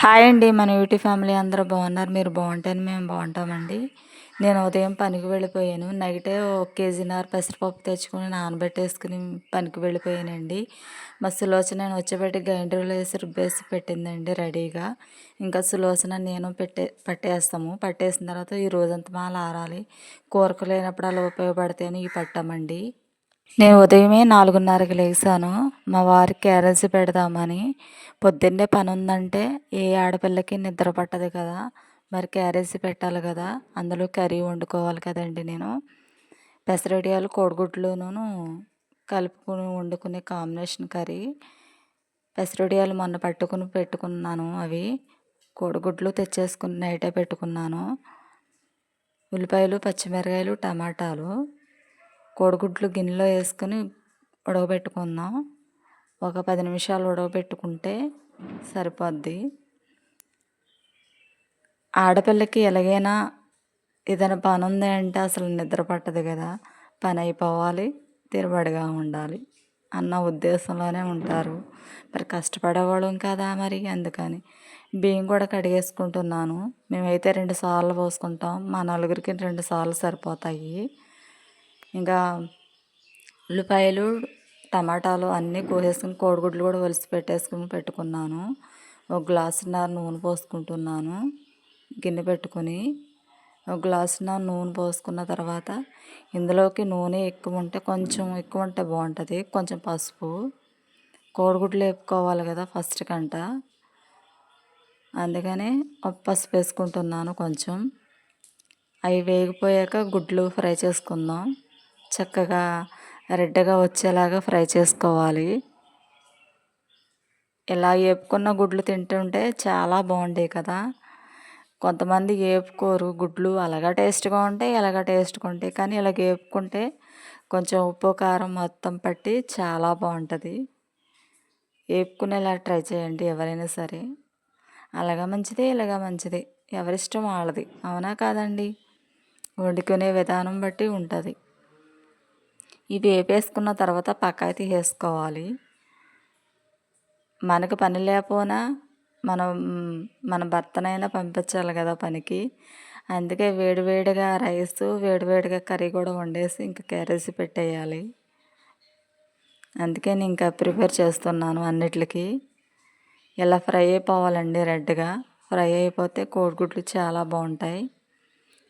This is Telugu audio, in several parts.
హాయ్ అండి మన యూటీ ఫ్యామిలీ అందరూ బాగున్నారు. మీరు బాగుంటేనే మేము బాగుంటామండి. నేను ఉదయం పనికి వెళ్ళిపోయాను. నైటే ఒక కేజీన్నర పెసరపప్పు తెచ్చుకుని నానబెట్టేసుకుని పనికి వెళ్ళిపోయానండి. మా సులోచన నేను వచ్చేపెట్టి గ్రైండర్లో వేసి రుబ్బేసి పెట్టిందండి రెడీగా. ఇంకా సులోచన నేను పెట్టే పట్టేస్తాము. పట్టేసిన తర్వాత ఈ రోజంతా మాల ఆరాలి కూరకు లేనప్పుడు అలా ఉపయోగపడితేనే ఈ పట్టామండి. నేను ఉదయమే నాలుగున్నరకి లేచాను మా వారికి క్యారేజ్ పెడదామని. పొద్దున్నే పని ఉందంటే ఏ ఆడపిల్లకి నిద్ర పట్టదు కదా మరి క్యారేజ్ పెట్టాలి కదా అందులో కర్రీ వండుకోవాలి కదండి నేను. పెసరడియాలు కోడిగుడ్లును కలుపుకుని వండుకునే కాంబినేషన్ కర్రీ. పెసరడియాలు మొన్న పట్టుకుని పెట్టుకున్నాను అవి. కోడిగుడ్లు తెచ్చేసుకుని నైటే పెట్టుకున్నాను. ఉల్లిపాయలు పచ్చిమిరకాయలు టమాటాలు. కోడిగుడ్లు గిన్నెలో వేసుకొని ఉడకబెట్టుకుందాం. ఒక పది నిమిషాలు ఉడకబెట్టుకుంటే సరిపోద్ది. ఆడపిల్లకి ఎలాగైనా ఏదైనా పని ఉంది అంటే అసలు నిద్ర పట్టదు కదా. పని అయిపోవాలి తిరబడిగా ఉండాలి అన్న ఉద్దేశంలోనే ఉంటారు. మరి కష్టపడేవాళ్ళం కదా మరి అందుకని బియ్యం కూడా కడిగేసుకుంటున్నాను. మేమైతే రెండు సార్లు పోసుకుంటాం. మా నలుగురికి రెండు సార్లు సరిపోతాయి. ఇంకా ఉల్లిపాయలు టమాటాలు అన్నీ కోసేసుకుని కోడిగుడ్లు కూడా ఒలిసి పెట్టేసుకుని పెట్టుకున్నాను. ఒక గ్లాసున్నర నూనె పోసుకుంటున్నాను. గిన్నె పెట్టుకొని ఒక గ్లాసున నూనె పోసుకున్న తర్వాత ఇందులోకి నూనె ఎక్కువ ఉంటే కొంచెం ఎక్కువ ఉంటే బాగుంటుంది. కొంచెం పసుపు. కోడిగుడ్లు వేపుకోవాలి కదా ఫస్ట్ కంట. అందుకనే పసుపు వేసుకుంటున్నాను కొంచెం. అవి వేగిపోయాక గుడ్లు ఫ్రై చేసుకుందాం. చక్కగా రెడ్గా వచ్చేలాగా ఫ్రై చేసుకోవాలి. ఇలా వేపుకున్న గుడ్లు తింటుంటే చాలా బాగుంటాయి కదా. కొంతమంది వేపుకోరు గుడ్లు అలాగా టేస్ట్గా ఉంటాయి ఇలాగా టేస్ట్గా ఉంటాయి. కానీ ఇలా వేపుకుంటే కొంచెం ఉప్పు కారం మొత్తం పట్టి చాలా బాగుంటుంది. వేపుకునేలా ట్రై చేయండి ఎవరైనా సరే. అలాగా మంచిది ఇలాగా మంచిది. ఎవరిష్టం వాళ్ళది అవునా కాదండి? వండుకునే విధానం బట్టి ఉంటుంది. ఇవి వేపేసుకున్న తర్వాత పక్కకి తీసేసుకోవాలి మనకు పని లేకపోయినా మనం మన భర్తనైనా పంపించాలి కదా పనికి. అందుకే వేడివేడిగా రైస్ వేడివేడిగా కర్రీ కూడా వండేసి ఇంకా క్యారేజీ పెట్టేయాలి. అందుకే నేను ఇంకా ప్రిపేర్ చేస్తున్నాను అన్నిటికి ఇలా ఫ్రై అయిపోవాలండి రెడ్గా. ఫ్రై అయిపోతే కోడిగుడ్లు చాలా బాగుంటాయి.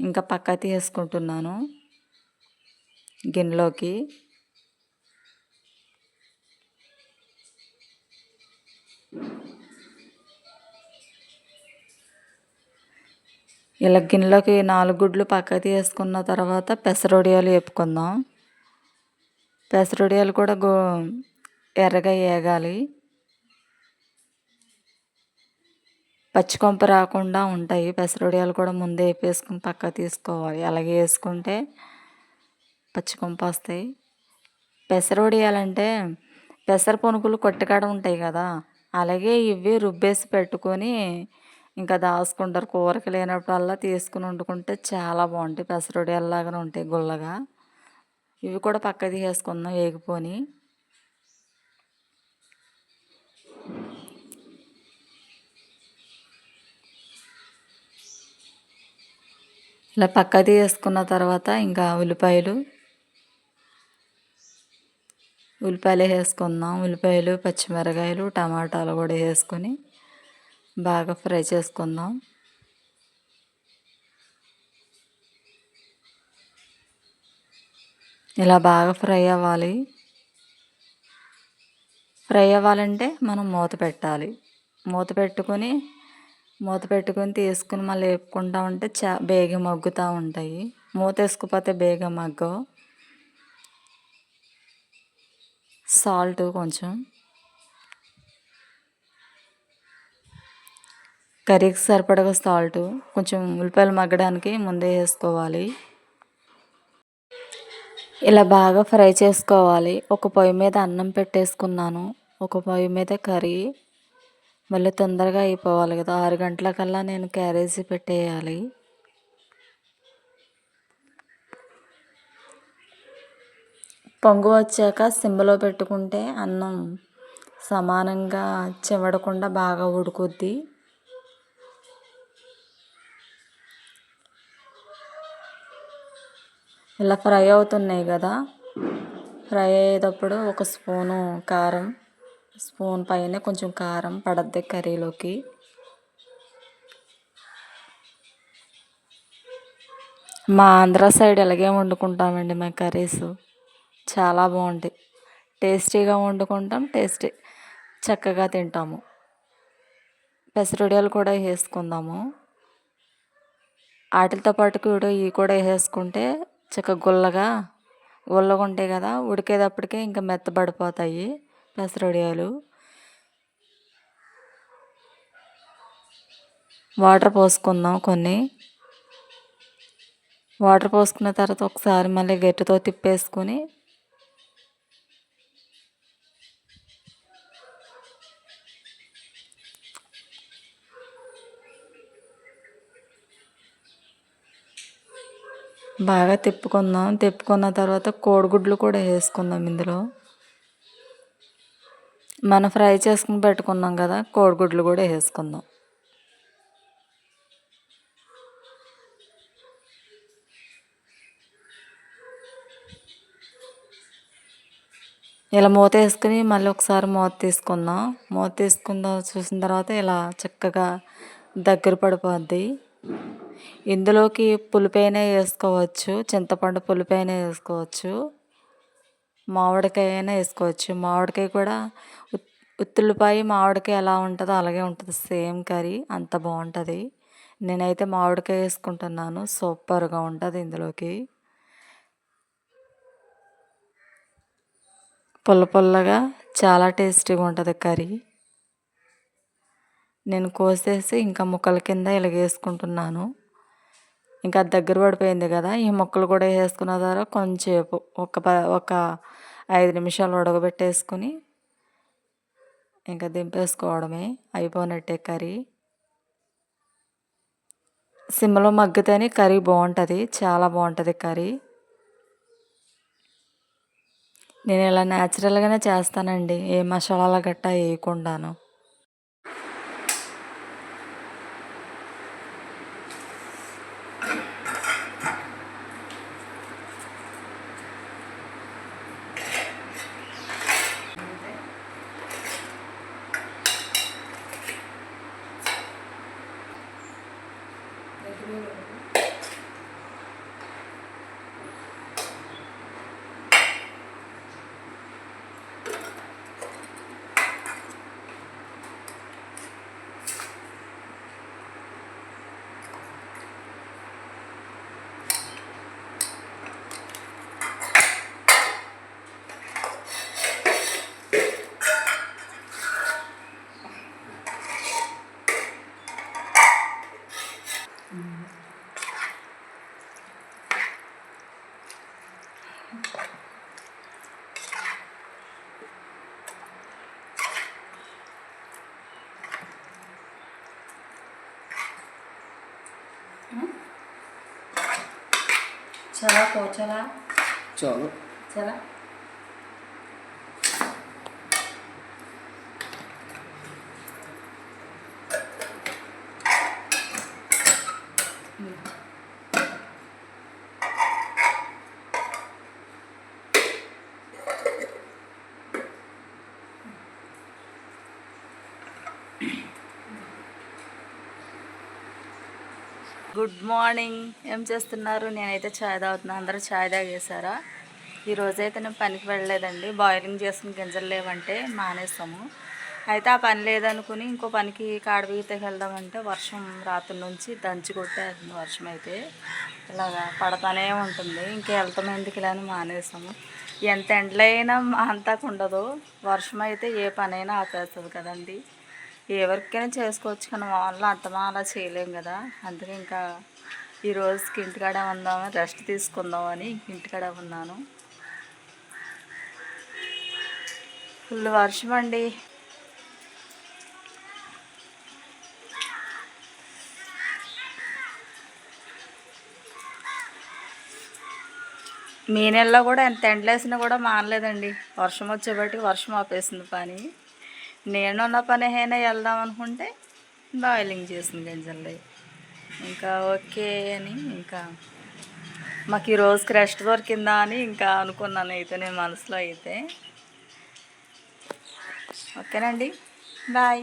ఇంకా పక్క తీసుకుంటున్నాను గిన్నెలోకి. ఇలా గిన్నెలోకి నాలుగు గుడ్లు పక్క తీసుకున్న తర్వాత పెసరొడియాలు వేపుకుందాం. పెసరొడియాలు కూడా గో ఎర్రగా వేగాలి. పచ్చికొంప రాకుండా ఉంటాయి. పెసరొడియాలు కూడా ముందే వేపేసుకుని పక్క తీసుకోవాలి. అలాగే వేసుకుంటే పచ్చికొంప వస్తాయి. పెసర వడియాలంటే పెసర పునుకులు కొట్టుకాడ ఉంటాయి కదా అలాగే ఇవి రుబ్బేసి పెట్టుకొని ఇంకా దాచుకుంటారు. కూరకి లేనప్పుడల్లా తీసుకుని వండుకుంటే చాలా బాగుంటాయి. పెసరొడియాల్లాగానే ఉంటాయి గుల్లగా. ఇవి కూడా పక్క తీసేసుకుందాం వేగిపోని. ఇలా పక్క తీసుకున్న తర్వాత ఇంకా ఉల్లిపాయలు ఉల్లిపాయలు వేసుకుందాం. ఉల్లిపాయలు పచ్చిమిరకాయలు టమాటాలు కూడా వేసుకొని బాగా ఫ్రై చేసుకుందాం. ఇలా బాగా ఫ్రై అవ్వాలి. ఫ్రై అవ్వాలంటే మనం మూత పెట్టాలి. మూత పెట్టుకొని మూత పెట్టుకొని తీసుకుని మళ్ళీ వేపుకుంటా ఉంటే చా బేగ మగ్గుతూ ఉంటాయి. మూత వేసుకుపోతే బేగ మగ్గవు. సాల్ట్ కొంచెం. కర్రీకి సరిపడగా సాల్ట్. కొంచెం ఉల్లిపాయలు మగ్గడానికి ముందే వేసుకోవాలి. ఇలా బాగా ఫ్రై చేసుకోవాలి. ఒక పొయ్యి మీద అన్నం పెట్టేసుకున్నాను. ఒక పొయ్యి మీద కర్రీ. మళ్ళీ తొందరగా అయిపోవాలి కదా. ఆరు గంటలకల్లా నేను క్యారేజీ పెట్టేయాలి. పొంగు వచ్చాక సిమ్లో పెట్టుకుంటే అన్నం సమానంగా చెమటకుండా బాగా ఉడుకుద్ది. ఇలా ఫ్రై అవుతున్నాయి కదా ఫ్రై అయ్యేటప్పుడు ఒక స్పూను కారం స్పూన్ పైన కొంచెం కారం పడద్ది కర్రీలోకి. మా ఆంధ్ర సైడ్ ఇలాగే వండుకుంటామండి మా కర్రీస్? చాలా బాగుంటాయి. టేస్టీగా వండుకుంటాం టేస్టీ చక్కగా తింటాము. పెసరొడియాలు కూడా వేసుకుందాము. వాటితో పాటు కూడా ఇవి కూడా వేసుకుంటే చక్కగా గుల్లగా గుల్లగా ఉంటాయి కదా ఉడికేటప్పటికే ఇంకా మెత్తబడిపోతాయి పెసరొడియాలు. వాటర్ పోసుకుందాం కొన్ని. వాటర్ పోసుకున్న తర్వాత ఒకసారి మళ్ళీ గట్టితో తిప్పేసుకుని బాగా తిప్పుకుందాం. తిప్పుకున్న తర్వాత కోడిగుడ్లు కూడా వేసుకుందాం ఇందులో. మనం ఫ్రై చేసుకుని పెట్టుకున్నాం కదా కోడిగుడ్లు కూడా వేసుకుందాం. ఇలా మూత వేసుకుని మళ్ళీ ఒకసారి మూత తీసుకుందాం. మూత తీసుకుందాం చూసిన తర్వాత ఇలా చక్కగా దగ్గర పడిపోద్ది. ఇందులోకి పులిపైన వేసుకోవచ్చు చింతపండు పులిపైన వేసుకోవచ్చు మామిడికాయ అయినా వేసుకోవచ్చు. మామిడికాయ కూడా ఉత్తుల్లిపాయ మామిడికాయ ఎలా ఉంటుందో అలాగే ఉంటుంది. సేమ్ కర్రీ అంత బాగుంటుంది. నేనైతే మామిడికాయ వేసుకుంటున్నాను. సూపర్గా ఉంటుంది ఇందులోకి. పుల్ల పుల్లగా చాలా టేస్టీగా ఉంటుంది కర్రీ. నేను కోసేసి ఇంకా ముక్కల కింద ఇలా వేసుకుంటున్నాను ఇంకా దగ్గర పడిపోయింది కదా ఈ ముక్కలు కూడా వేసుకున్న ద్వారా కొంచెంసేపు ఒక ప ఒక ఐదు నిమిషాలు ఉడకబెట్టేసుకుని ఇంకా దింపేసుకోవడమే. అయిపోయినట్టే కర్రీ. సిమ్లో మగ్గితేనే కర్రీ బాగుంటుంది చాలా బాగుంటుంది కర్రీ. నేను ఇలా న్యాచురల్గానే చేస్తానండి ఏ మసాలాలు గట్టా వేయకుండాను. చలా కోచలా చాలు చలా గుడ్ మార్నింగ్. ఏం చేస్తున్నారు? నేనైతే ఛాయ్ తాగుతున్నాను అందరూ ఛాయ్ తాగేశారా? ఈరోజైతే అయితే నేను పనికి వెళ్ళలేదండి. బాయిలింగ్ చేసుకుని గింజలు లేవంటే మానేస్తాము. అయితే ఆ పని లేదనుకుని ఇంకో పనికి కాడబీతకి వెళ్దామంటే వర్షం రాత్రి నుంచి దంచి కొట్టేస్తుంది వర్షం అయితే. ఇలాగా పడతానే ఉంటుంది. ఇంకా వెళ్తాం ఎందుకు ఇలా అని మానేస్తాము. ఎంత ఎండలైనా అంతా ఉండదు వర్షం అయితే ఏ పనైనా ఆపేస్తుంది కదండి. ఎవరికైనా చేసుకోవచ్చు కానీ వాళ్ళు అంత అలా చేయలేం కదా. అందుకే ఇంకా ఈ రోజుకి ఇంటికాడ ఉందామని రెస్ట్ తీసుకుందామని ఇంటికాడ ఉన్నాను. ఫుల్ వర్షం అండి. మీ నెలలో కూడా ఎంత ఎండలేసినా కూడా మానలేదండి వర్షం వచ్చేబట్టి వర్షం ఆపేసింది పని. నేనున్న పని అయినా వెళ్దాం అనుకుంటే బాయిలింగ్ చేసింది గంజల్లి ఇంకా ఓకే అని ఇంకా మాకు ఈరోజుకి రెస్ట్ దొరికిందా అని ఇంకా అనుకున్నాను అయితే నేను మనసులో అయితే. ఓకేనండి? బాయ్.